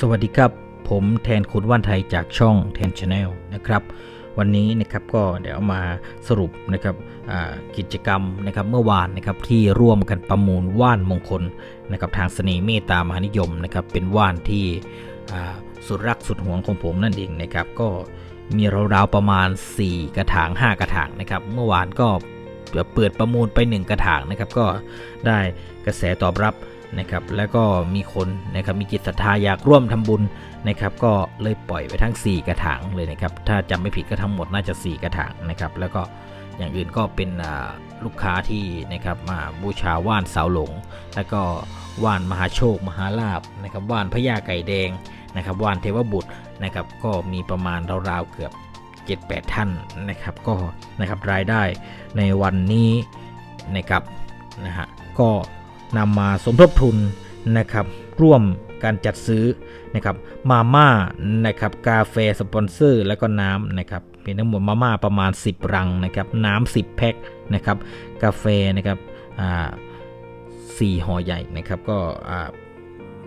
สวัสดีครับ ผมแทนคุณว่านไทยจากช่องแทนชาแนลนะครับ วันนี้นะครับก็เดี๋ยวมาสรุปนะครับกิจกรรมนะครับเมื่อวานนะครับที่ร่วมกันประมูลว่านมงคลนะครับทางเสน่ห์เมตตามหานิยมนะครับเป็นว่านที่สุดรักสุดหวงของผมนั่นเองนะครับก็มีราวๆประมาณ 4 กระถาง 5 กระถางนะครับเมื่อวานก็เปิดประมูลไป 1 กระถางนะครับก็ได้กระแสตอบรับ นะครับแล้วก็มีคนนะครับมีจิตศรัทธาอยากร่วมทำบุญนะครับก็เลยปล่อยไปทั้ง 4 กระถางเลยนะครับถ้าจำไม่ผิดก็ทั้งหมดน่าจะ 4 กระถางนะครับแล้วก็อย่างอื่นก็เป็นลูกค้าที่นะครับมาบูชาว่านเสาหลง แล้วก็ว่านมหาโชค มหาลาบนะครับว่านพญาไก่แดงนะครับว่านเทวบุตรนะครับก็มีประมาณราวๆเกือบ 7-8 ท่านนะครับก็นะครับรายได้ในวันนี้นะครับนะฮะก็ นำมาสมทบทุนนะครับร่วมการจัดซื้อนะครับมาม่านะครับกาแฟสปอนเซอร์แล้วก็น้ำนะครับเป็นทั้งหมดมาม่าประมาณ 10 รังนะครับน้ำ10แพ็คนะครับกาแฟนะครับอ่าสี่ห่อใหญ่นะครับก็อ่า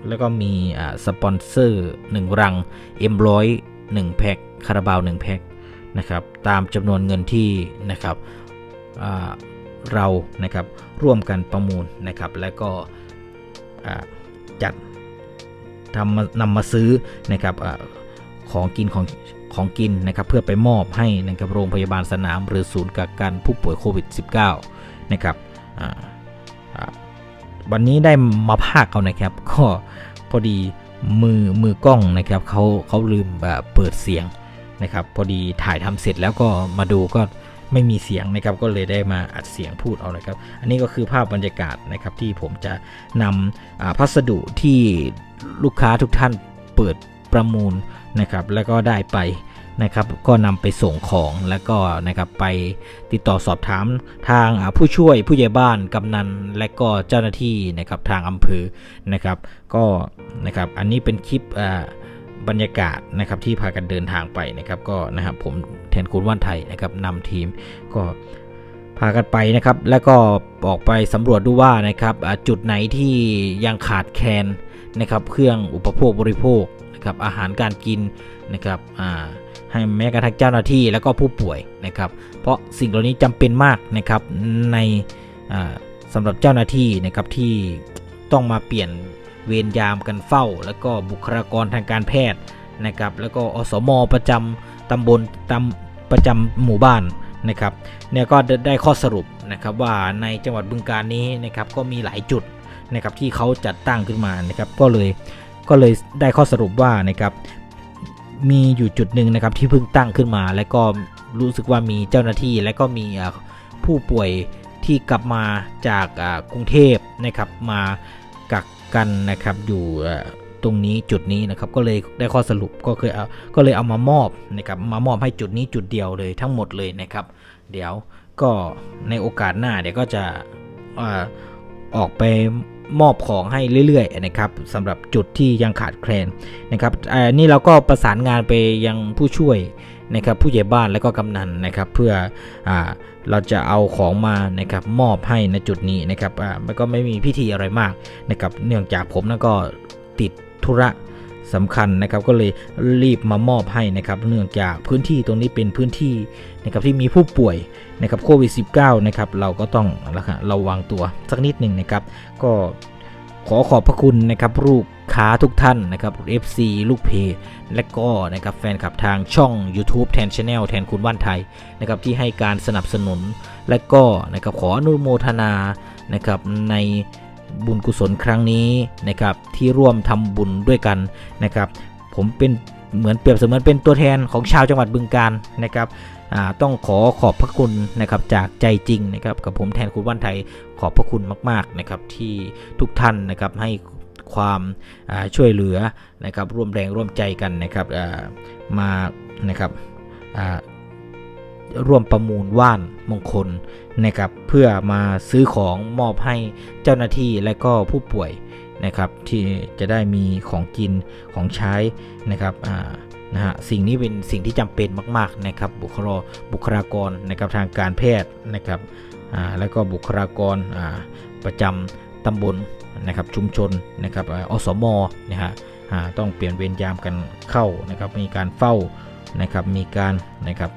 แล้วก็มีอ่าสปอนเซอร์ 1 รังเอ็มร้อย1แพ็คคาราบาว1แพ็คนะครับตามจำนวนเงินที่นะครับอ่า เรานะครับร่วมกันประมูลนะครับและก็จัดทำมานำมาซื้อนะครับอของกินของของกินนะครับเพื่อไปมอบให้นะครับโรงพยาบาลสนาม หรือศูนย์กักกันผู้ป่วยโควิด -19 นะครับวันนี้ได้มาภาคเอานะครับ ก็พอดีมือมือกล้องนะครับเขาเขาลืมแบบเปิดเสียงนะครับ พอดีถ่ายทำเสร็จแล้วก็มาดูก็ ไม่มีเสียงนะครับก็เลยได้มาอัดเสียงพูดเอานะครับ อันนี้ก็คือภาพบรรยากาศนะครับที่ผมจะนำพัสดุที่ลูกค้าทุกท่านเปิดประมูลนะครับ แล้วก็ได้ไปนะครับ ก็นำไปส่งของแล้วก็นะครับไปติดต่อสอบถามทางผู้ช่วยผู้ใหญ่บ้านกำนันและก็เจ้าหน้าที่นะครับทางอำเภอนะครับ ก็นะครับอันนี้เป็นคลิปอ่า บรรยากาศนะครับที่พากันเดินทางไปนะครับก็นะครับผมแทนคุณว่านไทยนะครับนำทีมก็พากันไปนะครับ แล้วก็ออกไปสำรวจดูว่านะครับจุดไหนที่ยังขาดแคลนนะครับ เครื่องอุปโภคบริโภคนะครับอาหารการกินนะครับให้แม้กระทั่งเจ้าหน้าที่แล้วก็ผู้ป่วยนะครับ เพราะสิ่งเหล่านี้จำเป็นมากนะครับในอ่าสำหรับเจ้าหน้าที่นะครับที่ต้องมาเปลี่ยน เวรยามกันเฝ้า แล้วก็บุคลากรทางการแพทย์นะครับ แล้วก็อสมประจำตำบลตำประจำหมู่บ้านนะครับเนี่ยก็ได้ข้อสรุปนะครับว่าในจังหวัดบึงการนี้นะครับก็มีหลายจุดนะครับที่เขาจัดตั้งขึ้นมานะครับก็เลยก็เลยได้ข้อสรุปว่านะครับมีอยู่จุดหนึ่งนะครับที่เพิ่งตั้งขึ้นมา แล้วก็รู้สึกว่ามีเจ้าหน้าที่และก็มีผู้ป่วยที่กลับมาจากกรุงเทพนะครับมา กันนะครับอยู่ตรงนี้จุดนี้นะครับก็เลยได้ข้อสรุปก็คือเอาก็เลยเอามามอบนะครับมามอบให้จุดนี้จุดเดียวเลยทั้งหมดเลยนะครับ เดี๋ยวก็ในโอกาสหน้าเดี๋ยวก็จะออกไป มอบของให้เรื่อยๆนะครับสำหรับจุดที่ยังขาดแคลนนะครับอ่านี่เราก็ประสานงานไปยังผู้ช่วยนะครับผู้ใหญ่บ้านและก็กำนันนะครับเพื่ออาเราจะเอาของมานะครับมอบให้ในจุดนี้นะครับอ่ามันก็ไม่มีพิธีอะไรมากนะครับเนื่องจากผมนั่นก็ติดธุระ สำคัญนะครับก็เลยรีบมามอบให้นะครับเนื่องจากพื้นที่ตรงนี้เป็นพื้นที่นะครับที่มีผู้ป่วยนะครับโควิด -19 นะครับเราก็ต้องระวังตัวสักนิดหนึ่งนะครับ ก็ขอขอบพระคุณนะครับลูกค้าทุกท่านนะครับ FC ลูกเพจและก็นะครับแฟนคลับทางช่อง YouTube แทนช n แนลแทนคุณว่านไทยนะครับที่ให้การสนับสนุน และก็นะครับขออนุโมทนานะครับใน บุญกุศลครั้งนี้นะครับที่ร่วมทำบุญด้วยกันนะครับ ผมเป็นเหมือนเปรียบเสมือนเป็นตัวแทนของชาวจังหวัดบึงการนะครับต้องขอขอบพระคุณนะครับจากใจจริงนะครับกับผมแทนคุณว่านไทยขอบพระคุณมาก ๆนะครับ ที่ทุกท่านนะครับให้ความช่วยเหลือนะครับร่วมแรงร่วมใจกันนะครับมานะครับ ร่วมประมูลว่านมงคลนะครับเพื่อมาซื้อของมอบให้เจ้าหน้าที่และก็ผู้ป่วยนะครับที่จะได้มีของกินของใช้นะครับอ่านะฮะสิ่งนี้เป็นสิ่งที่จำเป็นมากๆนะครับบุคลาบุคลากรนะครับทางการแพทย์นะครับอ่าแล้วก็บุคลากรอ่าประจำตำบลนะครับชุมชนนะครับออสมนะฮะอ่าต้องเปลี่ยนเวรยามกันเข้านะครับมีการเฝ้านะครับมีการนะครับ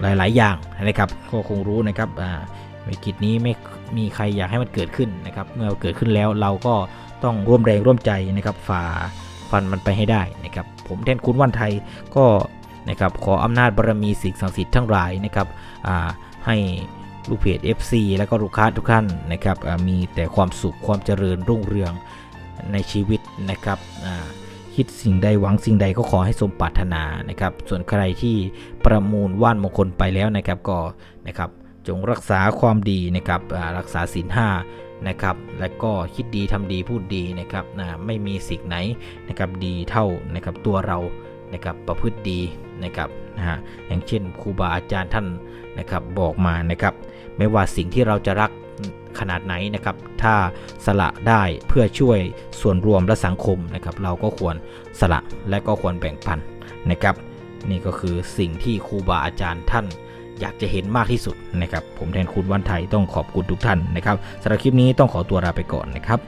หลาย ๆ อย่างนะครับก็คงรู้นะครับอ่าวิกฤตนี้ไม่มีใครอยากให้มันเกิดขึ้นนะครับ เมื่อเกิดขึ้นแล้วเราก็ต้องร่วมแรงร่วมใจนะครับฝ่าฟันมันไปให้ได้นะครับ ผมแทนคุณวันไทยก็นะครับขออำนาจบารมีสิ่งศักดิ์สิทธิ์ทั้งหลายนะครับอ่าให้ลูกเพจ FC แล้วก็ลูกค้าทุกท่านนะครับอ่ามีแต่ความสุขความเจริญรุ่งเรืองในชีวิตนะครับ คิดสิ่งใดหวังสิ่งใดก็ขอให้สมปรารถนานะครับ ส่วนใครที่ประมูลว่านมงคลไปแล้วนะครับก็นะครับจงรักษาความดีนะครับรักษาศีลห้านะครับ และก็คิดดีทำดีพูดดีนะครับนะไม่มีสิ่งไหนนะครับดีเท่านะครับตัวเรานะครับประพฤติดีนะครับนะฮะอย่างเช่นครูบาอาจารย์ท่านนะครับบอกมานะครับ ไม่ว่าสิ่งที่เราจะรัก ขนาดไหนนะครับ ถ้าสละได้เพื่อช่วยส่วนรวมและสังคมนะครับ เราก็ควรสละและก็ควรแบ่งปันนะครับ นี่ก็คือสิ่งที่ครูบาอาจารย์ท่านอยากจะเห็นมากที่สุดนะครับ ผมแทนคุณวันไทยต้องขอบคุณทุกท่านนะครับสำหรับคลิปนี้ต้องขอตัวลาไปก่อนนะครับ